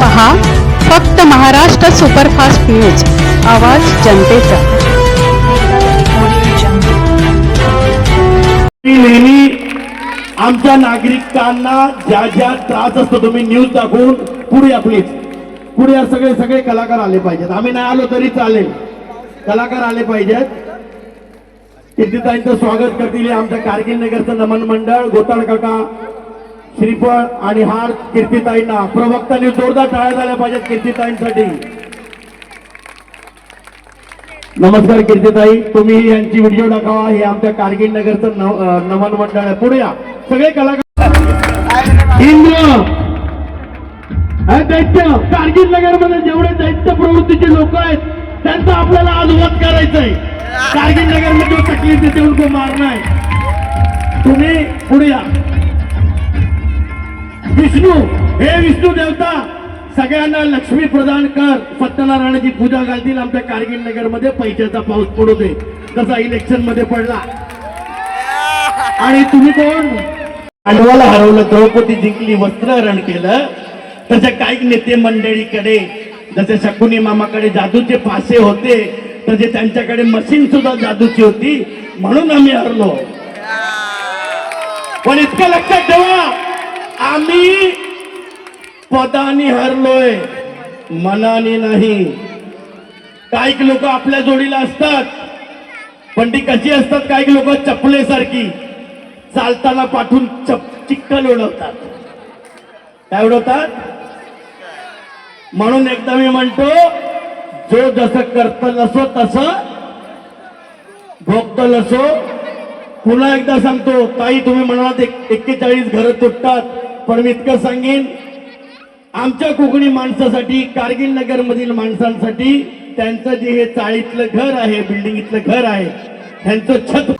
पहा फक्त Maharashtra superfast news आवाज जनतेचा. नेहमी आमच्या नागरिकांना ज्या ज्या त्रास असतो तुम्ही न्यूज दाखवून पुढे आपलीच पुढे या सगळे सगळे कलाकार आले पाहिजेत. आम्ही नाही आलो तरी चालेल. कलाकार आले पाहिजेत. कीर्तिताईंचं स्वागत करतील आमच्या कारगिल नगरचं नमन मंडळ गोताळ काका श्रीफळ आणि हार कीर्तीताईंना प्रवक्तांनी जोरदार टाळ्या झाल्या पाहिजेत कीर्तीताईंसाठी. नमस्कार कीर्तीताई तुम्ही यांची व्हिडिओ दाखवा हे आमच्या कारगिल नगरचं नमन मंडळ आहे. पुढे या. सगळे कलाकार इंद्र! दैत्य! कारगिल नगरमध्ये जेवढे दैत्य प्रवृत्तीचे लोक आहेत त्यांचा आपल्याला आज वध करायचंय. कारगिल नगरमध्ये तकलीफ देते उनको मारना तुम्ही पुढे या. विष्णू हे विष्णू देवता सगळ्यांना लक्ष्मी प्रदान कर. सत्यनारायणाची पूजा घालतील आमच्या कारगिल नगरमध्ये पैशाचा पाऊस पडू दे तसा इलेक्शनमध्ये पडला. आणि तुम्ही कोण? पांडवाला हरवलं द्रौपदी जिंकली वस्त्रहरण केलं. तसे काही नेते मंडळीकडे जसे शकुनी मामाकडे जादूचे पासे होते तसे त्यांच्याकडे मशीन सुद्धा जादूची होती. म्हणून आम्ही हरलो. पण इतकं लक्षात ठेवा आम्ही पदानी हरलोय मनाने नाही. काही लोक आपल्या जोडीला असतात पण ती कशी असतात काही लोक चपलेसारखी. चालताना पाठवून चप चिक्कल उडवतात काय उडवतात म्हणून एकदा मी म्हणतो जो जसं करत नसो तसं भोगतल असो पुन्हा एकदा सांगतो ताई तुम्ही म्हणालात एक एक्केचाळीस घरं तुटतात. पण मी इतकं सांगेन आमच्या कोकणी माणसासाठी कारगिल नगर मधील माणसांसाठी त्यांचं जे हे चाळीतलं घर आहे बिल्डिंग इथलं घर आहे त्यांचं छत